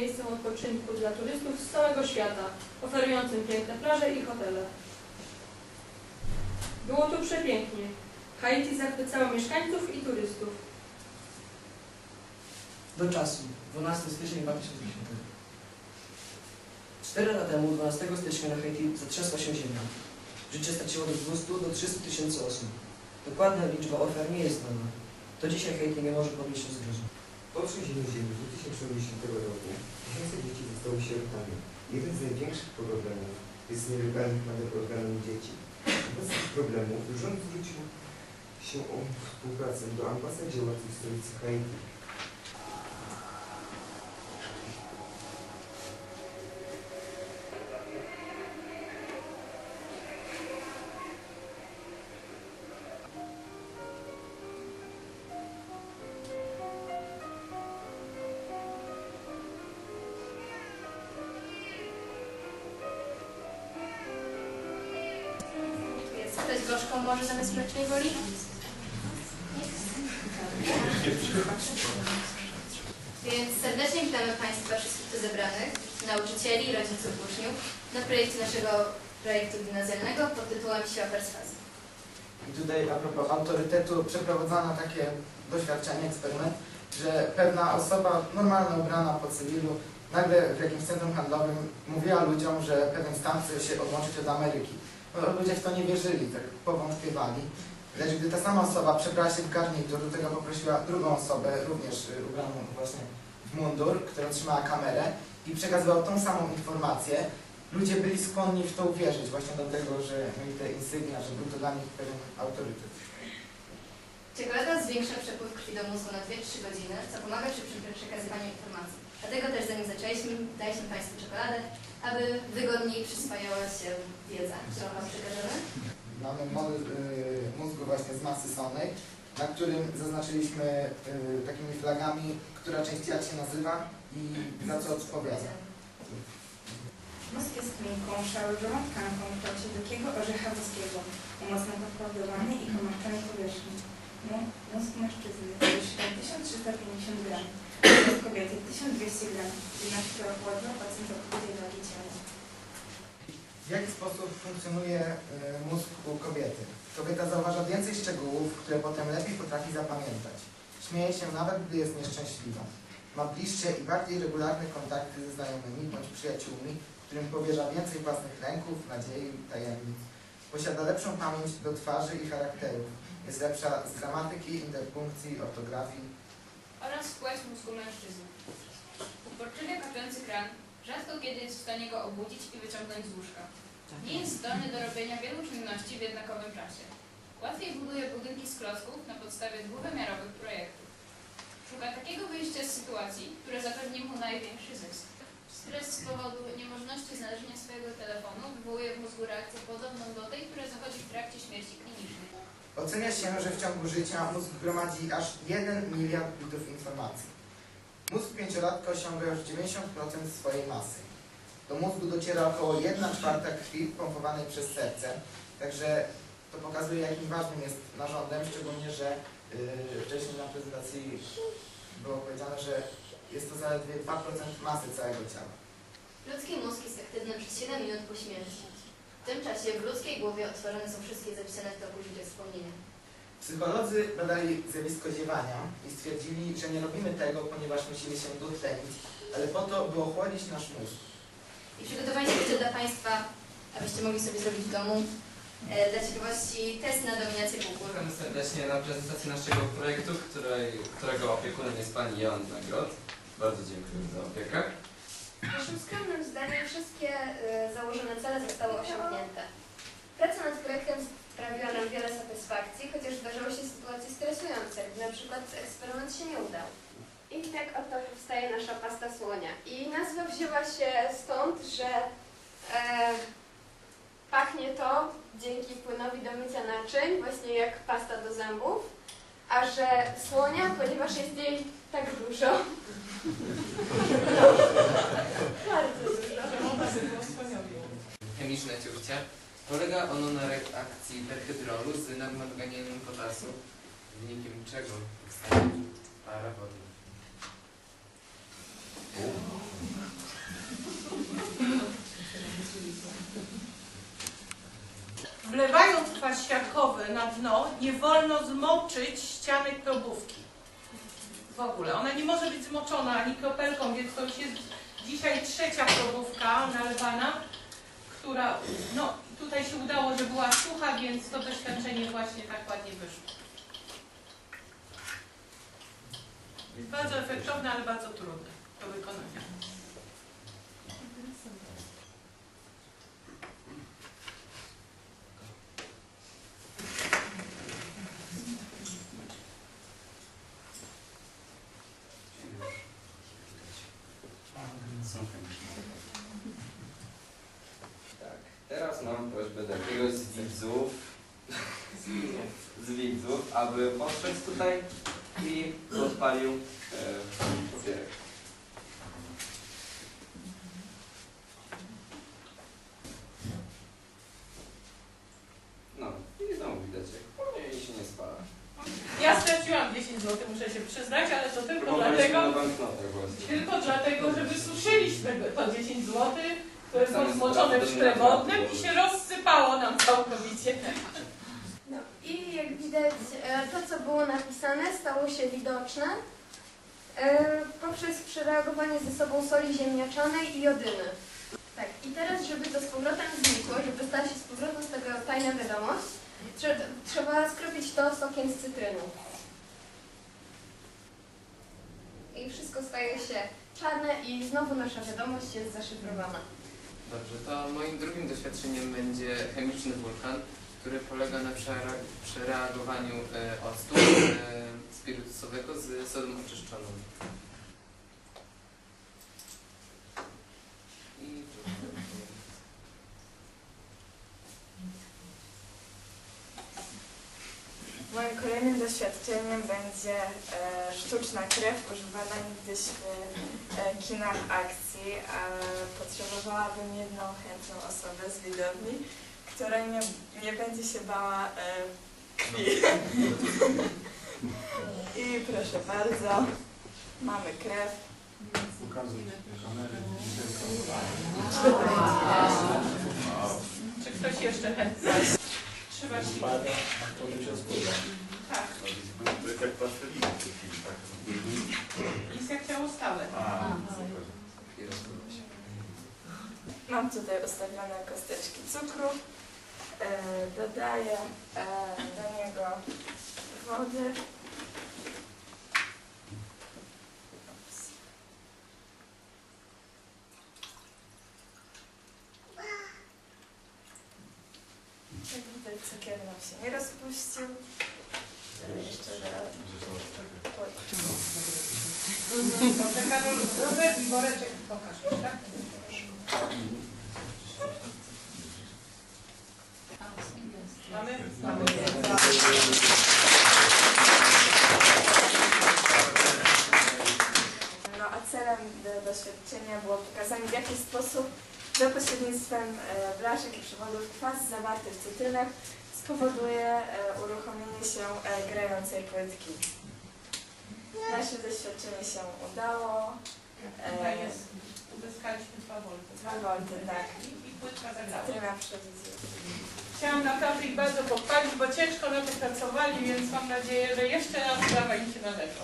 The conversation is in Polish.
miejscem odpoczynku dla turystów z całego świata, oferującym piękne plaże i hotele. Było tu przepięknie. Haiti zachwycało mieszkańców i turystów. Do czasu. 12 stycznia 2010. Cztery lata temu, 12 stycznia na Haiti zatrzasła się ziemia. Życie straciło od 200 do 300 tysięcy osób. Dokładna liczba ofiar nie jest znana. Do dzisiaj Haiti nie może podnieść się z gruzu. Po trzęsieniu ziemi 2010 roku tysiące dzieci zostały sierotami. Jeden z największych problemów jest z nielegalnych nabyt organów dzieci. Wobec tych problemów rząd zwrócił się o współpracę do ambasad działających w stolicy Haiti. Gorzką może zamiast mlecznej woli? Więc serdecznie witamy Państwa wszystkich tu zebranych, nauczycieli, rodziców, uczniów na projekcie naszego projektu gimnazjalnego pod tytułem Siła Perswazji. I tutaj a propos autorytetu przeprowadzono takie doświadczenie, eksperyment, że pewna osoba normalnie ubrana po cywilu nagle w jakimś centrum handlowym mówiła ludziom, że pewien stan chce się odłączyć od Ameryki. Ludzie w to nie wierzyli, tak powątpiewali. Lecz gdy ta sama osoba przebrała się w garnitur, do tego poprosiła drugą osobę, również y, ubraną właśnie w mundur, która trzymała kamerę i przekazywała tą samą informację, ludzie byli skłonni w to uwierzyć, właśnie dlatego, że mieli te insygnia, że był to dla nich pewien autorytet. Czekolada zwiększa przepływ krwi do mózgu na 2-3 godziny, co pomaga przy przekazywaniu informacji. Dlatego też zanim zaczęliśmy, daliśmy Państwu czekoladę, aby wygodniej przyswajała się wiedza, którą Wam przekażemy. Mamy model y, mózgu właśnie z masy sonej, na którym zaznaczyliśmy y, takimi flagami, która część jak się nazywa i za co odpowiada. Mózg jest miękką, szałową tkanką w kształcie wielkiego orzecha włoskiego, o mocno i komachtanej powierzchni. Mu- Mózg mężczyzny wyższa 1350 gram, mózg kobiety 1200 gram, jednak to około 2% odpowiedzi ciała. W jaki sposób funkcjonuje y, mózg u kobiety? Kobieta zauważa więcej szczegółów, które potem lepiej potrafi zapamiętać. Śmieje się nawet, gdy jest nieszczęśliwa. Ma bliższe i bardziej regularne kontakty ze znajomymi bądź przyjaciółmi, którym powierza więcej własnych lęków, nadziei, tajemnic. Posiada lepszą pamięć do twarzy i charakterów. Jest lepsza z gramatyki, interpunkcji, ortografii. oraz płeć mózgu mężczyzny. Uporczywie kapiący kran rzadko kiedy jest w stanie go obudzić i wyciągnąć z łóżka. Nie jest zdolny do robienia wielu czynności w jednakowym czasie. Łatwiej buduje budynki z klocków na podstawie dwuwymiarowych projektów. Szuka takiego wyjścia z sytuacji, które zapewni mu największy zysk. Stres z powodu niemożności znalezienia swojego telefonu wywołuje w mózgu reakcję podobną do tej, która zachodzi w trakcie. Ocenia się, że w ciągu życia mózg gromadzi aż 1 miliard bitów informacji. Mózg pięciolatka osiąga już 90% swojej masy. Do mózgu dociera około 1 czwarta krwi pompowanej przez serce, także to pokazuje jakim ważnym jest narządem, szczególnie, że yy, wcześniej na prezentacji było powiedziane, że jest to zaledwie 2% masy całego ciała. Ludzki mózg jest aktywny przez 7 minut po śmierci. W tym czasie w ludzkiej głowie otworzone są wszystkie zapisane w toku życia wspomnienia. Psycholodzy badali zjawisko ziewania i stwierdzili, że nie robimy tego, ponieważ musimy się dotlenić, ale po to, by ochłodzić nasz mózg. I przygotowaliśmy jeszcze dla Państwa, abyście mogli sobie zrobić w domu, e, dla ciekawości test na dominację półkul. Zapraszamy serdecznie na prezentację naszego projektu, której, którego opiekunem jest pani Joanna Grot. Bardzo dziękuję za opiekę. Naszym skromnym zdaniem wszystkie y, założone cele zostały osiągnięte. Praca nad projektem sprawiła nam wiele satysfakcji, chociaż zdarzały się sytuacje stresujące, gdy na przykład eksperyment się nie udał. I tak oto powstaje nasza pasta słonia. I nazwa wzięła się stąd, że e, pachnie to dzięki płynowi do mycia naczyń, właśnie jak pasta do zębów, a że słonia, ponieważ jest jej tak dużo. Chemiczne ciuchcie. Polega ono na reakcji dehydrolu z nadmanganianem potasu, wynikiem czego powstaje para wodna. Wlewając kwas siarkowy na dno, nie wolno zmoczyć ściany probówki. W ogóle. Ona nie może być zmoczona ani kropelką, więc to już jest dzisiaj trzecia probówka nalewana, która, no tutaj się udało, że była sucha, więc to doświadczenie właśnie tak ładnie wyszło. Jest bardzo efektowne, ale bardzo trudne do wykonania. Tak, teraz mam prośbę do jakiegoś z widzów, z widzów, aby podszedł tutaj i odpalił e, papierek. No, i znowu widać, jak powoli się nie spala. Ja straciłam 10 zł, muszę się przyznać, ale to tylko dlatego, tylko dlatego, że wysuszyliśmy to 10 zł, które było Same zmoczone w sprawy szkrewodnym do i się rozsypało nam całkowicie. No i jak widać, e, to co było napisane stało się widoczne e, poprzez przereagowanie ze sobą soli ziemniaczanej i jodyny. Tak, i teraz, żeby to z powrotem znikło, żeby stała się z powrotem z tego tajna wiadomość, trze- trzeba skropić to sokiem z cytryną. I wszystko staje się czarne i znowu nasza wiadomość jest zaszyfrowana. Dobrze, to moim drugim doświadczeniem będzie chemiczny wulkan, który polega na przereagowaniu e, octu e, spirytusowego z sodą oczyszczoną. I Moim kolejnym doświadczeniem będzie e, sztuczna krew używana niegdyś w e, kinach akcji. E, potrzebowałabym jedną chętną osobę z widowni, która nie, nie będzie się bała e, krwi. I proszę bardzo, mamy krew. Czy ktoś jeszcze chętny? Trzeba się... Tak, jest jak ciało stałe. i rozpływa się. Mam tutaj ustawione kosteczki cukru. E, dodaję e, do niego wody. Jak widać cukier nam się nie rozpuścił. E, Jeszcze raz. Oj. Dobrze, Karol, Robert i woreczek pokaż mi, tak? Mamy? Mamy. No a celem do- doświadczenia było pokazanie w jaki sposób za pośrednictwem e, blaszek i przewodów kwas zawarty w cytrynach spowoduje e, uruchomienie się e, grającej płytki. Nasze doświadczenie się udało. Jest, uzyskaliśmy dwa wolty. Dwa wolty, tak. I, i płytka zagrała. Cytryna. Chciałam naprawdę ich bardzo pochwalić, bo ciężko na to pracowali, więc mam nadzieję, że jeszcze raz brawa im się należą.